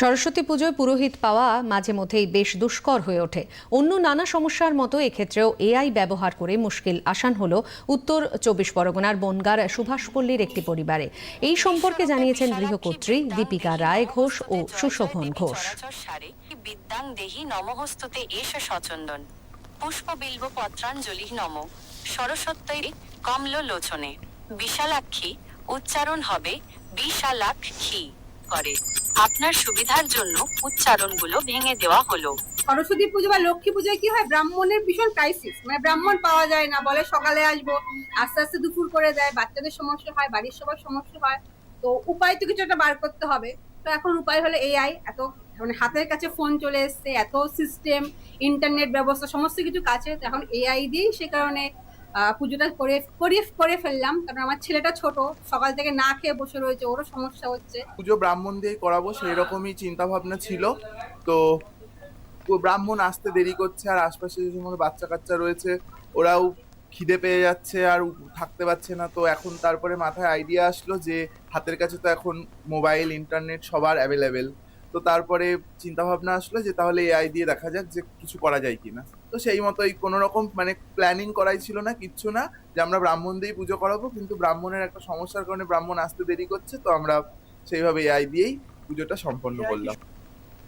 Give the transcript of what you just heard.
সরস্বতী পুজোয় পুরোহিত পাওয়া মাঝে মধ্যেই বেশ দুষ্কর হয়ে ওঠে। অন্য নানা সমস্যার মতো এক্ষেত্রেও এআই ব্যবহার করে মুশকিল আসান হল উত্তর চব্বিশ পরগনার বনগার সুভাষপল্লীর একটি পরিবারে। এই সম্পর্কে জানিয়েছেন গৃহকর্ত্রী দীপিকা রায় ঘোষ ও সুশোভন ঘোষ। বিদ্যাং দেহি নমহস্তুতে এষ সচন্দন। পুষ্প বিল্ব পত্রাঞ্জলি নম। সরস্বত্যৈ কমল লোচনে বিশালাক্ষী উচ্চারণ হবে বিশালাক্ষী। করে। আপনার সুবিধার জন্য উচ্চারণগুলো ভেঙে দেওয়া হলো। সরস্বতী পুজো বা লক্ষ্মী পুজোয় কি হয়? ব্রাহ্মণের ভীষণ ক্রাইসিস মানে ব্রাহ্মণ পাওয়া যায় না, বলে সকালে আসব, আস্তে আস্তে দুপুর করে দেয়, বাচ্চাদের সমস্যা হয়, বাড়ির সবার সমস্যা হয়। তো উপায় তো কিছু একটা বার করতে হবে। তো এখন উপায় হলো এআই এত মানে হাতের কাছে ফোন চলে এসছে, এত সিস্টেম ইন্টারনেট ব্যবস্থা, সমস্ত কিছু কাছে। এখন এআই দিয়েই সে কারণে পুজোটা করে, করিয়ে করে ফেললাম। কারণ আমার ছেলেটা ছোট, সকাল থেকে না খেয়ে বসে রয়েছে, ওরও সমস্যা হচ্ছে। পুজো ব্রাহ্মণ দিয়ে করাবো সেই রকমই চিন্তা ভাবনা ছিল। তো ব্রাহ্মণ আসতে দেরি করছে, আর আশপাশে যে সমস্ত বাচ্চা কাচ্চা রয়েছে, ওরাও খিদে পেয়ে যাচ্ছে আর থাকতে পারছে না। তো এখন তারপরে মাথায় আইডিয়া আসলো যে, হাতের কাছে তো এখন মোবাইল ইন্টারনেট সবার অ্যাভেলেবেল তো তারপরে চিন্তা ভাবনা আসলো যে তাহলে এআই দিয়ে দেখা যাক যে কিছু করা যায় কিনা। তো সেই মতোই কোনো রকম মানে প্ল্যানিং করাই ছিল না কিচ্ছু না যে আমরা ব্রাহ্মণ দিয়েই পুজো করাবো কিন্তু ব্রাহ্মণের একটা সমস্যার কারণে ব্রাহ্মণ আসতে দেরি করছে তো আমরা সেইভাবে এআই দিয়েই পুজোটা সম্পন্ন করলাম।